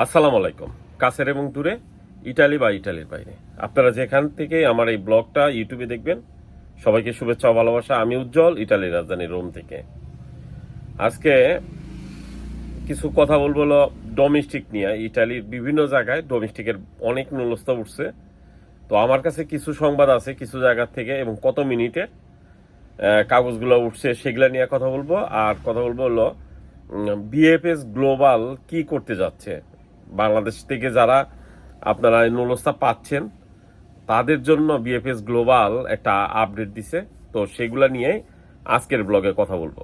আসসালামু আলাইকুম। কাছের এবং দূরে, ইটালি বা ইটালির বাইরে। আপনারা যেখান থেকে আমার এই ব্লগটা ইউটিউবে দেখবেন, সবাইকে শুভেচ্ছা ও ভালোবাসা। আমি উজ্জ্বল, ইটালির রাজধানী রোম থেকে। আজকে কিছু কথা বলব হলো ডোমেস্টিক নিয়ে। ইটালির বিভিন্ন জায়গায় ডোমেস্টিকের অনেক নুলস্থা উঠছে। তো আমার কাছে কিছু সংবাদ আছে কিছু জায়গার থেকে এবং কত মিনিটে কাগজগুলো উঠছে সেগুলো নিয়ে কথা বলব। আর কথা বলব হলো বিএফএস গ্লোবাল কি করতে যাচ্ছে? বাংলাদেশ থেকে যারা আপনারা এই নুলস্থা পাচ্ছেন, তাদের জন্য বিএফএস গ্লোবাল একটা আপডেট দিছে। তো সেগুলা নিয়ে আজকের ব্লগে কথা বলব।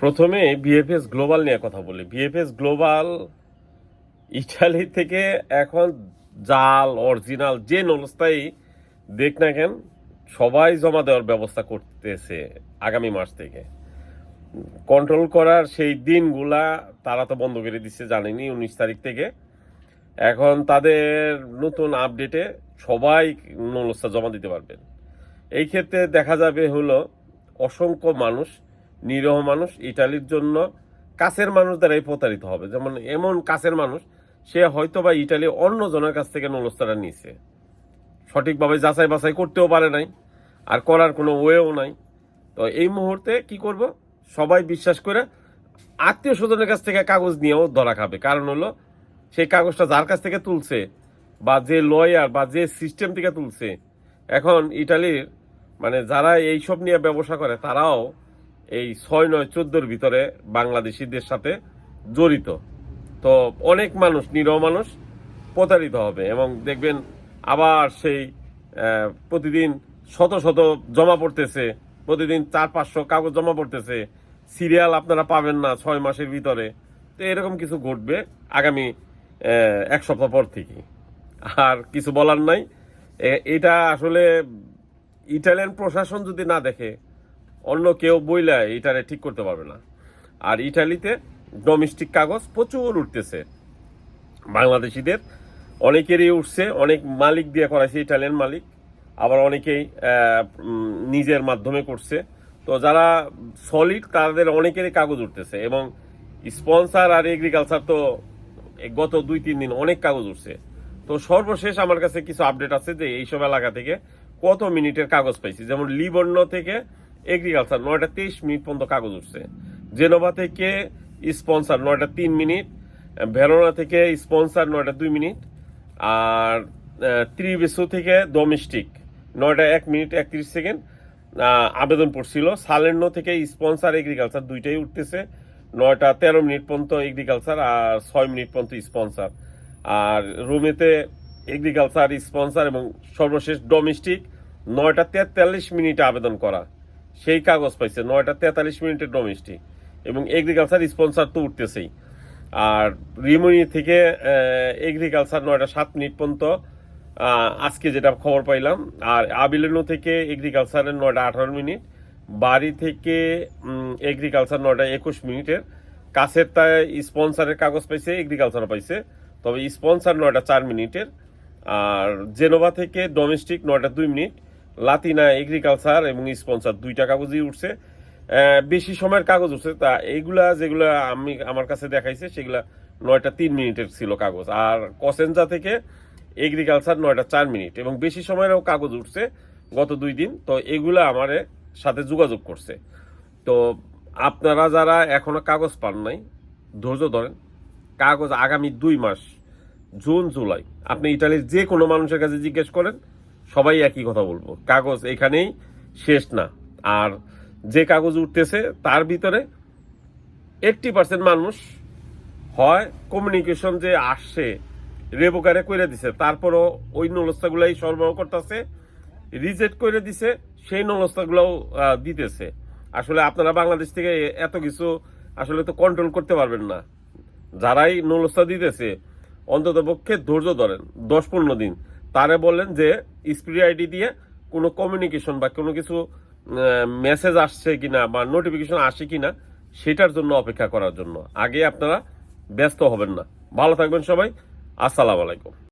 প্রথমে বিএফএস গ্লোবাল নিয়ে কথা বলি। বিএফএস গ্লোবাল ইটালি থেকে এখন জাল, অরিজিনাল, যে নলস্থাই দেখ না কেন সবাই জমা দেওয়ার ব্যবস্থা করতেছে আগামী মাস থেকে। কন্ট্রোল করার সেই দিনগুলা তারা তো বন্ধ করে দিচ্ছে জানেনি, উনিশ তারিখ থেকে। এখন তাদের নতুন আপডেটে সবাই নলস্তা জমা দিতে পারবেন। এই ক্ষেত্রে দেখা যাবে হলো, অসংখ্য মানুষ, নিরহ মানুষ ইটালির জন্য কাছের মানুষ দ্বারাই প্রতারিত হবে। যেমন এমন কাছের মানুষ, সে হয়তো বা ইটালি অন্যজনের কাছ থেকে নলস্তাটা নিছে। সঠিকভাবে যাচাই বাছাই করতেও পারে নাই, আর করার কোনো ওয়েও নাই। তো এই মুহূর্তে কি করব? সবাই বিশ্বাস করে আত্মীয় স্বজনের কাছ থেকে কাগজ নিয়েও ধরা খাবে। কারণ হলো, সেই কাগজটা যার কাছ থেকে তুলছে, বা যে লয়ার বা যে সিস্টেম থেকে তুলছে, এখন ইটালির মানে যারা এইসব নিয়ে ব্যবসা করে, তারাও এই ছয় নয় চোদ্দোর ভিতরে বাংলাদেশিদের সাথে জড়িত। তো অনেক মানুষ, নিরহ মানুষ প্রতারিত হবে এবং দেখবেন আবার সেই প্রতিদিন শত শত জমা পড়তেছে, প্রতিদিন চার, পাঁচশো কাগজ জমা পড়তেছে। সিরিয়াল আপনারা পাবেন না ছয় মাসের ভিতরে। তো এরকম কিছু ঘটবে আগামী এক সপ্তাহ পর থেকে। আর কিছু বলার নাই। এটা আসলে ইটালিয়ান প্রশাসন যদি না দেখে, অন্য কেউ বইলে এটারে ঠিক করতে পারবে না। আর ইটালিতে ডোমেস্টিক কাগজ প্রচুর উঠতেছে। বাংলাদেশিদের অনেকেরই উঠছে, অনেক মালিক দিয়ে করাইছে ইটালিয়ান মালিক। আবার অনেকেই নিজের মাধ্যমে করছে। তো যারা সলিড তাদের অনেকেরই কাগজ উঠতেছে এবং স্পন্সার আর এগ্রিকালচার তো গত দুই, তিন দিন অনেক কাগজ উঠছে। তো সর্বশেষ আমার কাছে কিছু আপডেট আছে যে এইসব এলাকা থেকে কত মিনিটের কাগজ পাইছি। যেমন লিবর্ণ থেকে এগ্রিকালচার নয়টা তেইশ মিনিট পর্যন্ত কাগজ উঠছে। জেনোভা থেকে স্পন্সার নয়টা তিন মিনিট। ভেরোনা থেকে স্পন্সার নয়টা দুই মিনিট। আর ত্রিবেসু থেকে ডোমেস্টিক নয়টা এক মিনিট একত্রিশ সেকেন্ড আবেদন পড়ছিল। সালেন্নো থেকে স্পন্সার এগ্রিকালচার দুইটাই উঠতেছে, নয়টা তেরো মিনিট পর্যন্ত এগ্রিকালচার আর ছয় মিনিট পর্যন্ত স্পন্সার আর রুমেতে এগ্রিকালচার স্পন্সার এবং সর্বশেষ ডোমেস্টিক নয়টা তেতাল্লিশ মিনিটে আবেদন করা। সেই কাগজ পাইছে, নয়টা তেতাল্লিশ মিনিটের ডোমেস্টিক এবং এগ্রিকালচার স্পন্সার তো উঠতেছেই। আর রিমনি থেকে এগ্রিকালচার নয়টা সাত মিনিট পর্যন্ত আজকে যেটা খবর পাইলাম, আর আবিলেনো থেকে এগ্রিকালচারের নয়টা আঠারো মিনিট, বাড়ি থেকে এগ্রিকালচার নয়টা একুশ মিনিটের, কাছের তাই স্পন্সারের কাগজ পাইছে এগ্রিকালচার পাইছে, তবে স্পন্সার নয়টা চার মিনিটের, আর জেনোভা থেকে ডোমেস্টিক নয়টা দুই মিনিট, লাতিনা এগ্রিকালচার এবং স্পন্সার দুইটা কাগজই উঠছে। বেশি সময়ের কাগজ উঠছে তা এইগুলা যেগুলা আমি আমার কাছে দেখাইছে, সেগুলা নয়টা তিন মিনিটের ছিল কাগজ। আর কসেঞ্জা থেকে এগ্রিকালচার নয়টা চার মিনিট, এবং বেশি সময়েরও কাগজ উঠছে গত দুই দিন, তো এগুলা আমার সাথে যোগাযোগ করছে। তো আপনারা যারা এখনও কাগজ পান নাই, ধৈর্য ধরেন, কাগজ আগামী দুই মাস, জুন, জুলাই, আপনি ইটালির যে কোনো মানুষের কাছে জিজ্ঞেস করেন, সবাই একই কথা বলব, কাগজ এখানেই শেষ না। আর যে কাগজ উঠতেছে, তার ভিতরে এইটটি পার্সেন্ট মানুষ হয় কমিউনিকেশন যে আসছে, রেবোকারে করে দিছে। তারপরও ওই নলস্তাগুলাই সরবরাহ করতেছে রিজেক্ট করে দিছে, সেই নলস্তাগুলোও দিতেছে। আসলে আপনারা বাংলাদেশ থেকে এত কিছু আসলে তো কন্ট্রোল করতে পারবেন না। যারাই নলস্তা দিতেছে, অন্তত পক্ষে ধৈর্য ধরেন, দশ পনেরো দিন। তারে বললেন যে স্পিড আইডি দিয়ে কোনো কমিউনিকেশন বা কোনো কিছু মেসেজ আসছে কিনা বা নোটিফিকেশন আসে কিনা, সেটার জন্য অপেক্ষা করার জন্য। আগে আপনারা ব্যস্ত হবেন না। ভালো থাকবেন সবাই। আসসালামু আলাইকুম।